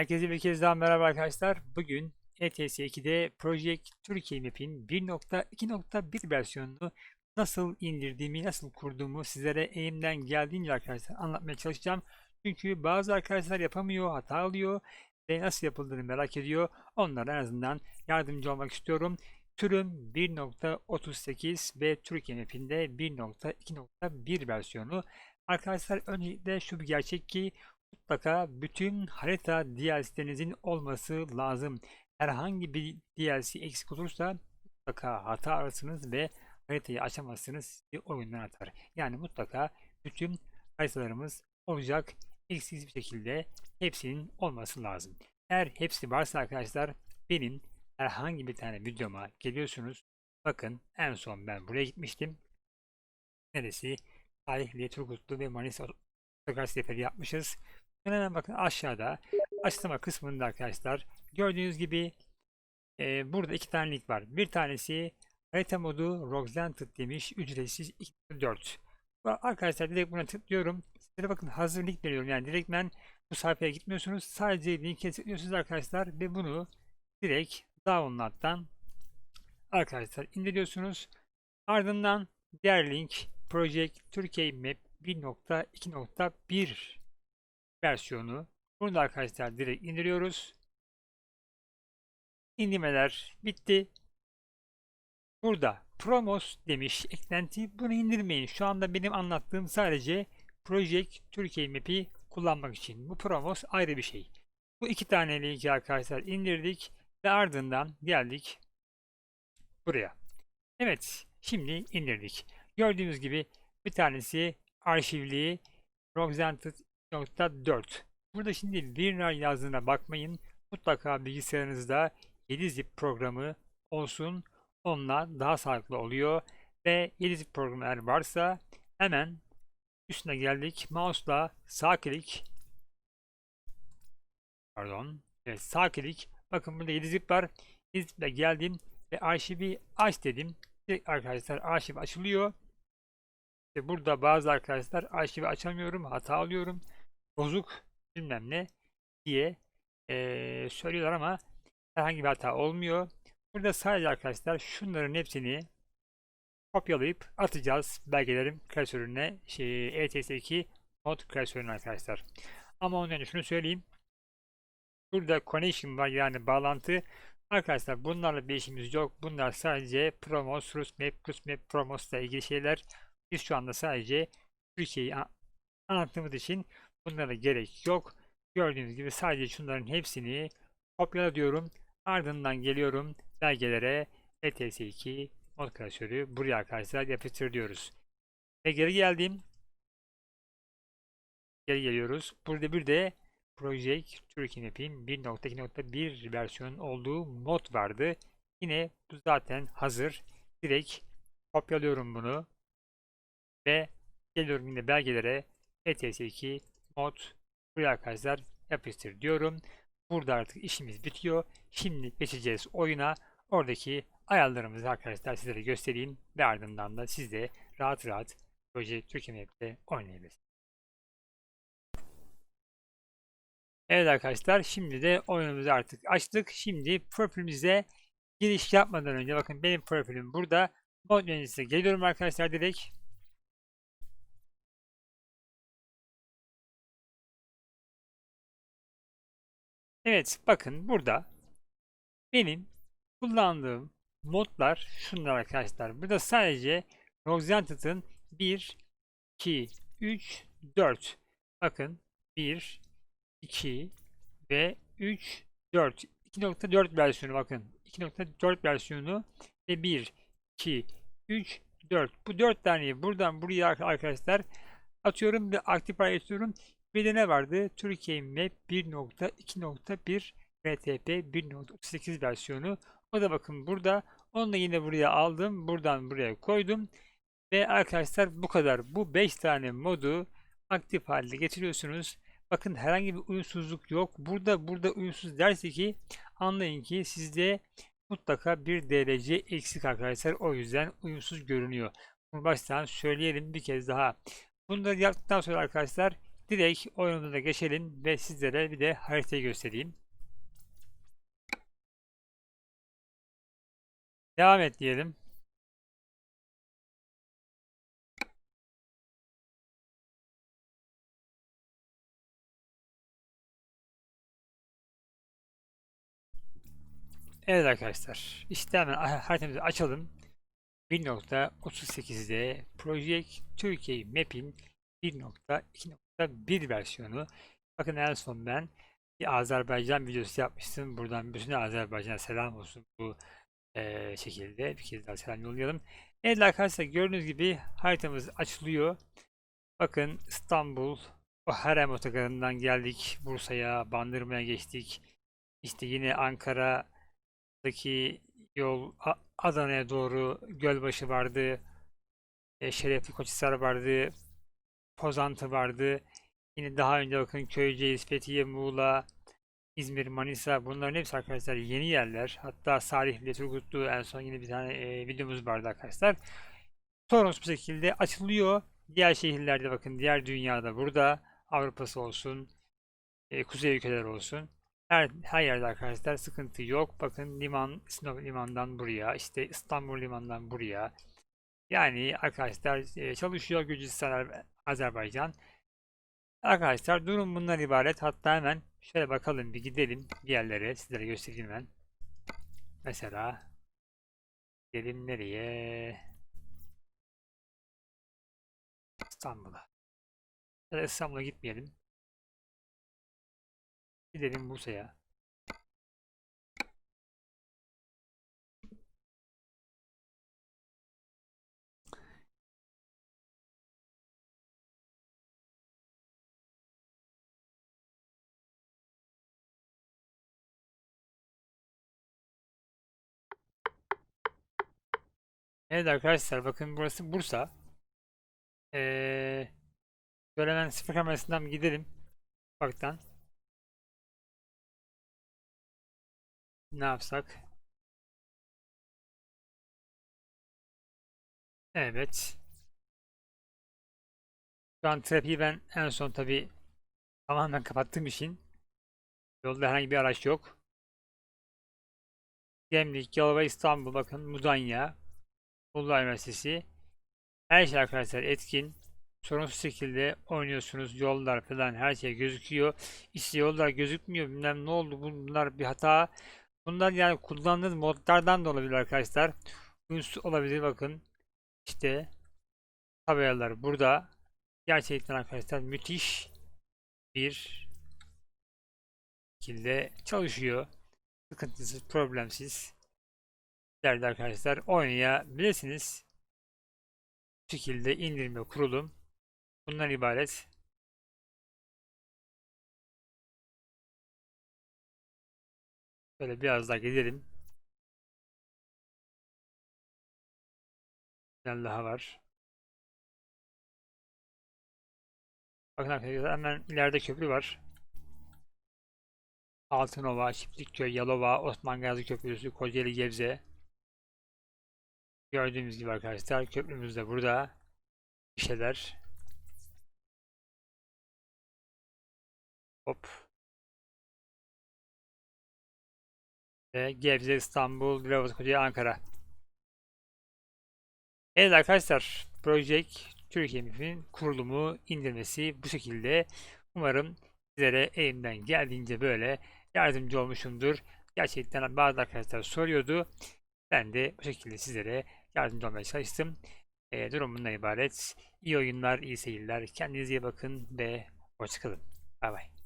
Herkese bir kez daha merhaba arkadaşlar. Bugün E ETS 2'de Project Türkiye Map'in 1.2.1 versiyonunu nasıl indirdiğimi, nasıl kurduğumu sizlere elimden geldiğince arkadaşlar anlatmaya çalışacağım. Çünkü bazı arkadaşlar yapamıyor, hata alıyor ve nasıl yapıldığını merak ediyor. Onlara en azından yardımcı olmak istiyorum. Türüm 1.38 ve Türkiye Map'inde 1.2.1 versiyonu. Arkadaşlar öncelikle şu bir gerçek ki mutlaka bütün harita DLC'lerinizin olması lazım. Herhangi bir DLC eksik olursa mutlaka hata alırsınız ve haritayı açamazsınız sizi oyundan atar. Yani mutlaka bütün haritalarımız olacak eksiksiz bir şekilde hepsinin olması lazım. Eğer hepsi varsa arkadaşlar benim herhangi bir tane videoma geliyorsunuz. Bakın en son ben buraya gitmiştim. Neresi? Tarihli, Turgutlu ve Manisa Otogar seferi yapmışız. Hemen bakın aşağıda açıklama kısmında arkadaşlar gördüğünüz gibi e, burada iki tane link var. Bir tanesi harita modu Roxanted demiş ücretsiz 4. Arkadaşlar direkt buna tıklıyorum. Sizlere bakın hazır link veriyorum. Yani direkt ben bu sayfaya gitmiyorsunuz. Sadece linke tıklıyorsunuz arkadaşlar ve bunu direkt download'dan arkadaşlar indiriyorsunuz. Ardından diğer link Project Türkiye Map 1.2.1 versiyonu. Bunu da arkadaşlar direkt indiriyoruz. İndirmeler bitti. Burada Promos demiş eklenti. Bunu indirmeyin. Şu anda benim anlattığım sadece Project Türkiye Map'i kullanmak için. Bu Promos ayrı bir şey. Bu iki tane linki arkadaşlar indirdik ve ardından geldik buraya. Evet, şimdi indirdik. Gördüğünüz gibi bir tanesi arşivli Roxanted 4. Burada şimdi WinRAR yazdığına bakmayın. Mutlaka bilgisayarınızda 7zip programı olsun. Onunla daha sağlıklı oluyor. Ve 7zip programı eğer varsa hemen üstüne geldik. Mouse'la sağ klik pardon evet, sağ klik bakın burada 7zip var. 7zip'le geldim ve arşivi aç dedim. Direkt arkadaşlar arşiv açılıyor. İşte burada bazı arkadaşlar arşivi açamıyorum, hata alıyorum bozuk bilmem ne diye e, söylüyorlar ama herhangi bir hata olmuyor. Burada sadece arkadaşlar şunların hepsini kopyalayıp atacağız belgelerim klasörüne şey, ETS2 mod klasörüne arkadaşlar. Ama ondan önce şunu söyleyeyim. Burada connection var yani bağlantı. Arkadaşlar bunlarla bir işimiz yok. Bunlar sadece Promos, Rusmap, Rusmap, Promos ile ilgili şeyler. Biz şu anda sadece Türkiye'yi anlattığımız için Bunlara gerek yok. Gördüğünüz gibi sadece şunların hepsini kopyala diyorum. Ardından geliyorum belgelere ETS2 mod klasörü buraya arkadaşlar yapıştır diyoruz. Ve geri geldim. Geri geliyoruz. Burada bir de Project Türkiye Map'in 1.2.1 versiyon olduğu mod vardı. Yine bu zaten hazır. Direkt kopyalıyorum bunu. Ve geliyorum yine belgelere ETS2 mod buraya arkadaşlar yapıştır diyorum. Burada artık işimiz bitiyor. Şimdi geçeceğiz oyuna. Oradaki ayarlarımızı arkadaşlar sizlere göstereyim ve ardından da siz de rahat rahat proje Türkiye Map'te oynayabilirsiniz. Evet arkadaşlar şimdi de oyunumuzu artık açtık. Şimdi profilimize giriş yapmadan önce bakın benim profilim burada. Mod menüsüne geliyorum arkadaşlar direkt. Evet bakın burada benim kullandığım modlar şunlar arkadaşlar. Burada sadece Roxanted'ın 1, 2, 3, 4. Bakın 1, 2 ve 3, 4. 2.4 versiyonu bakın. 2.4 versiyonu ve 1, 2, 3, 4. Bu 4 taneyi buradan buraya arkadaşlar atıyorum ve aktif paylaşıyorum. Bir de ne vardı? Türkiye Map 1.2.1 RTP 1.38 versiyonu. O da bakın burada. Onu da yine buraya aldım. Buradan buraya koydum. Ve arkadaşlar bu kadar. Bu 5 tane modu aktif halde getiriyorsunuz. Bakın herhangi bir uyumsuzluk yok. Burada burada uyumsuz derse ki anlayın ki sizde mutlaka bir derece eksik arkadaşlar. O yüzden uyumsuz görünüyor. Bunu baştan söyleyelim bir kez daha. Bunları yaptıktan sonra arkadaşlar direkt oyunumuza geçelim ve sizlere bir de haritayı göstereyim. Devam et diyelim. Evet arkadaşlar. işte hemen haritamızı açalım. 1.38'de Project Türkiye Map'in 1.2.1 versiyonu. Bakın en son ben bir Azerbaycan videosu yapmıştım. Buradan bütün Azerbaycan'a selam olsun bu e, şekilde. Bir kez daha selam yollayalım. Evet arkadaşlar gördüğünüz gibi haritamız açılıyor. Bakın İstanbul, o Harem otogarından geldik. Bursa'ya, Bandırma'ya geçtik. İşte yine Ankara'daki yol Adana'ya doğru Gölbaşı vardı. E, Şerefli Koçhisar vardı. Pozantı vardı. Yine daha önce bakın Köyceğiz, Fethiye, Muğla, İzmir, Manisa bunların hepsi arkadaşlar yeni yerler. Hatta Salihli, Turgutlu en son yine bir tane e, videomuz vardı arkadaşlar. Sorunsuz bir şekilde açılıyor. Diğer şehirlerde bakın diğer dünyada burada Avrupa'sı olsun, e, kuzey ülkeler olsun. Her, her yerde arkadaşlar sıkıntı yok. Bakın liman, Sinop limandan buraya, işte İstanbul limandan buraya. Yani arkadaşlar e, çalışıyor Gürcistan, Azerbaycan. Arkadaşlar durum bundan ibaret. Hatta hemen şöyle bakalım bir gidelim diğerlere sizlere göstereyim ben. Mesela gidelim nereye? İstanbul'a. Ya İstanbul'a gitmeyelim. Gidelim Bursa'ya. Evet arkadaşlar bakın burası Bursa. Ee, şöyle hemen sıfır kamerasından gidelim. Ufaktan. Ne yapsak? Evet. Şu an trafiği ben en son tabi tamamen kapattığım için yolda herhangi bir araç yok. Gemlik, Yalova, İstanbul, bakın Mudanya, Uludağ Üniversitesi. Her şey arkadaşlar etkin. Sorunsuz şekilde oynuyorsunuz. Yollar falan her şey gözüküyor. İşte yollar gözükmüyor. Bilmem ne oldu. Bunlar bir hata. Bunlar yani kullandığınız modlardan da olabilir arkadaşlar. Uyumsuz olabilir bakın. İşte tabelalar burada. Gerçekten arkadaşlar müthiş bir şekilde çalışıyor. Sıkıntısız, problemsiz. Değerli arkadaşlar oynayabilirsiniz. Bu şekilde indirim ve kurulum bundan ibaret. Böyle biraz daha gidelim. Bir daha var. Bakın arkadaşlar hemen ileride köprü var. Altınova, Çiftlikköy, Yalova, Osman Gazi Köprüsü, Kocaeli Gebze. Gördüğümüz gibi arkadaşlar köprümüz de burada. Bir şeyler. Hop. Ve Gebze, İstanbul, Kocaeli, Ankara. Evet arkadaşlar, Project Türkiye'nin kurulumu, indirmesi bu şekilde. Umarım sizlere elimden geldiğince böyle yardımcı olmuşumdur. Gerçekten bazı arkadaşlar soruyordu. Ben de bu şekilde sizlere yardımcı olmaya çalıştım. E, durum bundan ibaret. İyi oyunlar, iyi seyirler. Kendinize iyi bakın ve hoşçakalın. Bay bay.